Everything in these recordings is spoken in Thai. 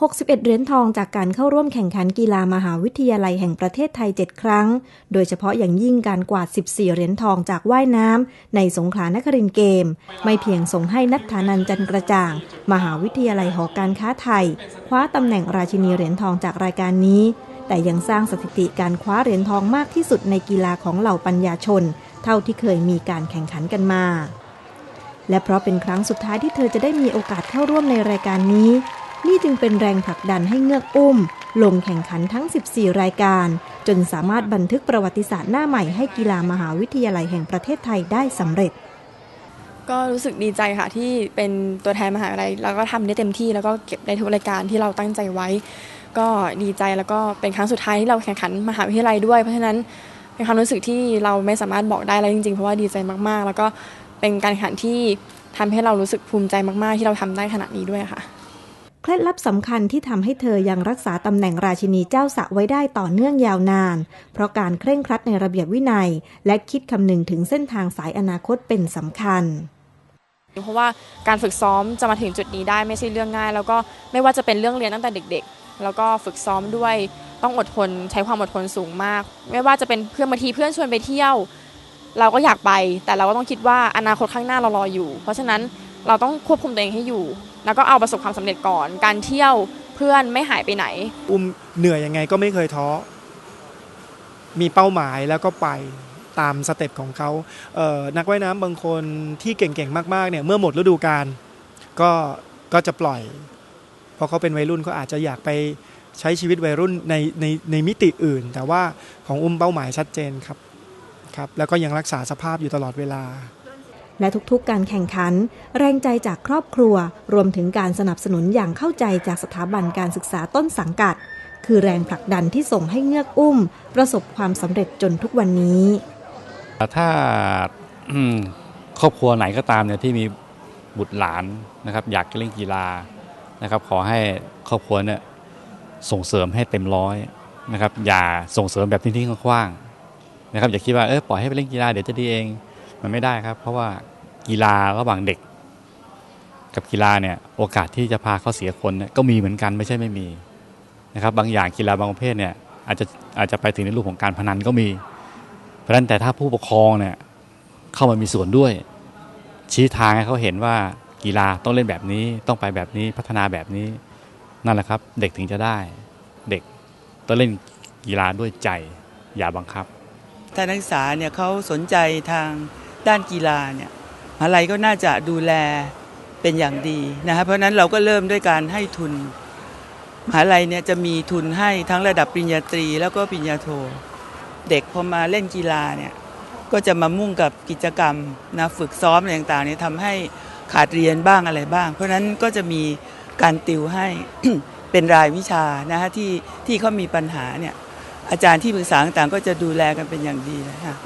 61 เหรียญทองจากการเข้าร่วมแข่งขันกีฬามหาวิทยาลัยแห่งประเทศไทย 7 ครั้ง โดยเฉพาะอย่างยิ่งการกวาด 14 เหรียญทองจากว่ายน้ำในสงขลานครินเกม ไม่เพียงส่งให้นัทธานันจันกระจ่าง มหาวิทยาลัยหอการค้าไทย คว้าตำแหน่งราชินีเหรียญทองจากรายการนี้ แต่ยังสร้างสถิติการคว้าเหรียญทองมากที่สุดในกีฬาของเหล่าปัญญาชน เท่าที่เคยมีการแข่งขันกันมาและเพราะเป็นครั้งสุดท้ายที่เธอจะได้มีโอกาสเข้าร่วมในรายการนี้ นี่จึงเป็นแรงผลักดันให้เงือกอุ้ม ลงแข่งขันทั้ง 14 รายการ จนสามารถบันทึกประวัติศาสตร์หน้าใหม่ให้กีฬามหาวิทยาลัยแห่งประเทศไทยได้สำเร็จ ก็รู้สึกดีใจค่ะที่เป็นตัวแทนมหาวิทยาลัยแล้วก็ทำได้เต็มที่แล้วก็เก็บได้ทุกรายการที่เราตั้งใจไว้ ก็ดีใจแล้วก็เป็นครั้งสุดท้ายที่เราแข่งขันมหาวิทยาลัยด้วย เพราะฉะนั้นเป็นความรู้สึกที่เราไม่สามารถบอกได้แล้วจริงๆ เพราะว่าดีใจมากๆ แล้วก็เป็นการแข่งขันที่ทำให้เรารู้สึกภูมิใจมากๆ ที่เราทำได้ขนาดนี้ด้วยค่ะ เคล็ดลับสำคัญที่ทำให้เธอยังรักษาตำแหน่งราชินีเจ้าสะไว้ได้ต่อเนื่องยาวนาน เพราะการเคร่งครัดในระเบียบวินัย และคิดคำนึงถึงเส้นทางสายอนาคตเป็นสำคัญเพราะว่าการฝึกซ้อมจะมาถึงจุดนี้ได้ไม่ใช่เรื่องง่าย แล้วก็ไม่ว่าจะเป็นเรื่องเรียนตั้งแต่เด็ก ๆ แล้วก็ฝึกซ้อมด้วยต้องอดทนใช้ความอดทนสูงมาก ไม่ว่าจะเป็นเพื่อนบางทีเพื่อนชวนไปเที่ยว เราก็อยากไป แต่เราก็ต้องคิดว่าอนาคตข้างหน้าเรารออยู่ เพราะฉะนั้นเราต้องควบคุมตัวเองให้อยู่ แล้วก็เอาประสบความสำเร็จก่อน การเที่ยวเพื่อนไม่หายไปไหน อุ้มเหนื่อยยังไงก็ไม่เคยท้อ มีเป้าหมายแล้วก็ไปตามสเต็ปของเขาเนักว่ายน้ำบางคนที่เก่งๆมากๆเนี่ยเมื่อหมดฤดูกาลก็ก็จะปล่อย เพราะเขาเป็นวัยรุ่นเขาอาจจะอยากไปใช้ชีวิตวัยรุ่นในในในมิติอื่น แต่ว่าของอุ้มเป้าหมายชัดเจนครับครับ แล้วก็ยังรักษาสภาพอยู่ตลอดเวลา และทุกๆ การแข่งขัน แรงใจจากครอบครัว รวมถึงการสนับสนุนอย่างเข้าใจจากสถาบันการศึกษาต้นสังกัด คือแรงผลักดันที่ส่งให้เงือกอุ้ม ประสบความสำเร็จจนทุกวันนี้ ถ้าครอบครัวไหนก็ตามเนี่ยที่มีบุตรหลานนะครับอยากเล่นกีฬานะครับ ขอให้ครอบครัวเนี่ยส่งเสริมให้เต็มร้อยนะครับ อย่าส่งเสริมแบบทิ้งๆคว้างๆนะครับอย่าคิดว่าเออปล่อยให้ไปเล่นกีฬาเดี๋ยวจะดีเอง มันไม่ได้ครับ เพราะว่ากีฬาระหว่างเด็ก กับกีฬาเนี่ยโอกาสที่จะพาเขาเสียคนเนี่ยก็มีเหมือนกันไม่ใช่ไม่มีนะครับบางอย่างกีฬาบางประเภทเนี่ยอาจจะอาจจะไปถึงในรูปของการพนันก็มี เพราะฉะนั้นแต่ถ้าผู้ปกครองเนี่ยเข้ามามีส่วนด้วย ชี้ทางให้เขาเห็นว่ากีฬาต้องเล่นแบบนี้ต้องไปแบบนี้พัฒนาแบบนี้นั่นแหละครับ เด็กถึงจะได้เด็กต้องเล่นกีฬาด้วยใจอย่าบังคับ ถ้านักศึกษาเนี่ยเขาสนใจทาง ด้านกีฬาเนี่ยมหาลัยก็น่าจะดูแลเป็นอย่างดีนะครับเพราะนั้นเราก็เริ่มด้วยการให้ทุนมหาลัยเนี่ยจะมีทุนให้ทั้งระดับปริญญาตรี แล้วก็ปริญญาโท เด็กพอมาเล่นกีฬาเนี่ยก็จะมามุ่งกับกิจกรรมนะฝึกซ้อมอะไรต่างๆเนี่ยทำให้ขาดเรียนบ้างอะไรบ้าง เพราะฉะนั้นก็จะมีการติวให้เป็นรายวิชานะฮะที่ที่เขามีปัญหาเนี่ยอาจารย์ที่ปรึกษาต่างๆก็จะดูแลกันเป็นอย่างดีนะคะ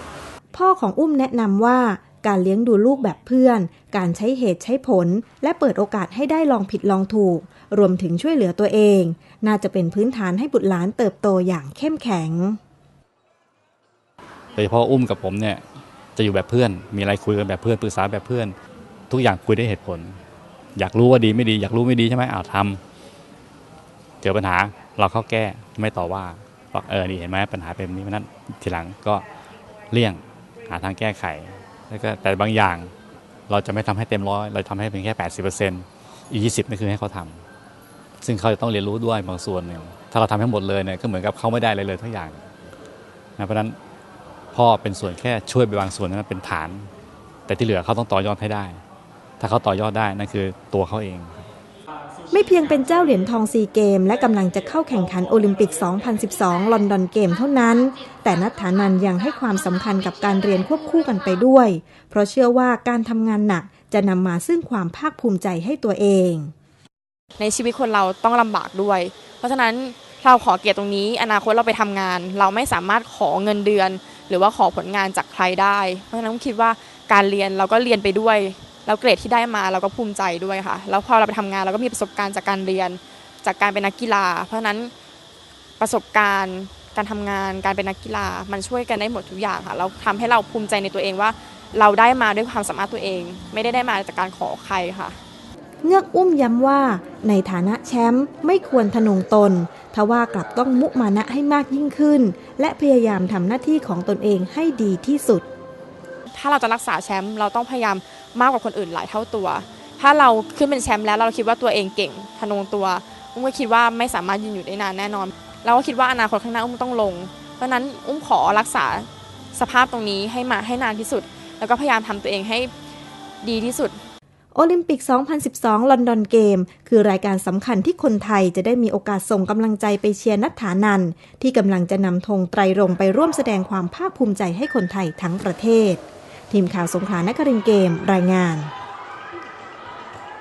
พ่อของอุ้มแนะนำว่าการเลี้ยงดูลูกแบบเพื่อน การใช้เหตุใช้ผล และเปิดโอกาสให้ได้ลองผิดลองถูก รวมถึงช่วยเหลือตัวเอง น่าจะเป็นพื้นฐานให้บุตรหลานเติบโตอย่างเข้มแข็ง โดยเฉพาะอุ้มกับผมเนี่ยจะอยู่แบบเพื่อน มีอะไรคุยกันแบบเพื่อนปรึกษาแบบเพื่อน ทุกอย่างคุยได้เหตุผล อยากรู้ว่าดีไม่ดี อยากรู้ไม่ดีใช่ไหมอ้าวทำเจอปัญหาเราเข้าแก้ไม่ต่อว่าบอกเออนี่เห็นไหมปัญหาเป็นแบบนี้เพราะฉะนั้นทีหลังก็เลี่ยง หาทางแก้ไขแล้วก็แต่บางอย่างเราจะไม่ทำให้เต็มร้อยเราทำให้เป็นแค่ 80%อีก20นั่คือให้เขาทำซึ่งเขาจะต้องเรียนรู้ด้วยบางส่วนหนึ่งถ้าเราทำให้หมดเลยเนี่ยก็เหมือนกับเขาไม่ได้อะไรเลยทั้งอย่างนะเพราะฉะนั้นพ่อเป็นส่วนแค่ช่วยไปบางส่วนนั้นเป็นฐาน แต่ที่เหลือเขาต้องต่อยอดให้ได้ ถ้าเขาต่อยอดได้นั่นคือตัวเขาเอง ไม่เพียงเป็นเจ้าเหรียญทองซีเกม และกำลังจะเข้าแข่งขันโอลิมปิก 2012 ลอนดอนเกมเท่านั้น แต่นัทธานันยังให้ความสำคัญกับการเรียนควบคู่กันไปด้วย เพราะเชื่อว่าการทำงานหนักจะนำมาซึ่งความภาคภูมิใจให้ตัวเอง ในชีวิตคนเราต้องลำบากด้วย เพราะฉะนั้นเราขอเกียรติตรงนี้ อนาคตเราไปทำงาน เราไม่สามารถขอเงินเดือน หรือว่าขอผลงานจากใครได้ เพราะฉะนั้นคิดว่าการเรียนเราก็เรียนไปด้วย แล้วเกรดที่ได้มาเราก็ภูมิใจด้วยค่ะ แล้วพอเราไปทำงานเราก็มีประสบการณ์จากการเรียนจากการเป็นนักกีฬา เพราะฉะนั้นประสบการณ์การทำงานการเป็นนักกีฬามันช่วยกันได้หมดทุกอย่างค่ะ เราทำให้เราภูมิใจในตัวเองว่า เราได้มาด้วยความสามารถตัวเอง ไม่ได้ได้มาจากการขอใครค่ะเงือกอุ้มย้ำว่าในฐานะแชมป์ไม่ควรทะนงตน ทว่ากลับต้องมุมานะให้มากยิ่งขึ้น และพยายามทำหน้าที่ของตนเองให้ดีที่สุด ถ้าเราจะรักษาแชมป์เราต้องพยายาม มากกว่าคนอื่นหลายเท่าตัว ถ้าเราขึ้นเป็นแชมป์แล้วเราคิดว่าตัวเองเก่งทะนงตัวอุ้มก็คิดว่าไม่สามารถยืนอยู่ได้นานแน่นอน เราก็คิดว่าอนาคตข้างหน้าอุ้มต้องลง เพราะนั้นอุ้มขอรักษาสภาพตรงนี้ให้มาให้นานที่สุด แล้วก็พยายามทำตัวเองให้ดีที่สุดโอลิมปิก 2012 ลอนดอนเกม คือรายการสำคัญที่คนไทยจะได้มีโอกาสส่งกำลังใจไปเชียร์นัทธานัน ที่กำลังจะนำธงไตรรงไปร่วมแสดงความภาคภูมิใจให้คนไทยทั้งประเทศ ทีมข่าวสงขลานครินทร์เกมรายงาน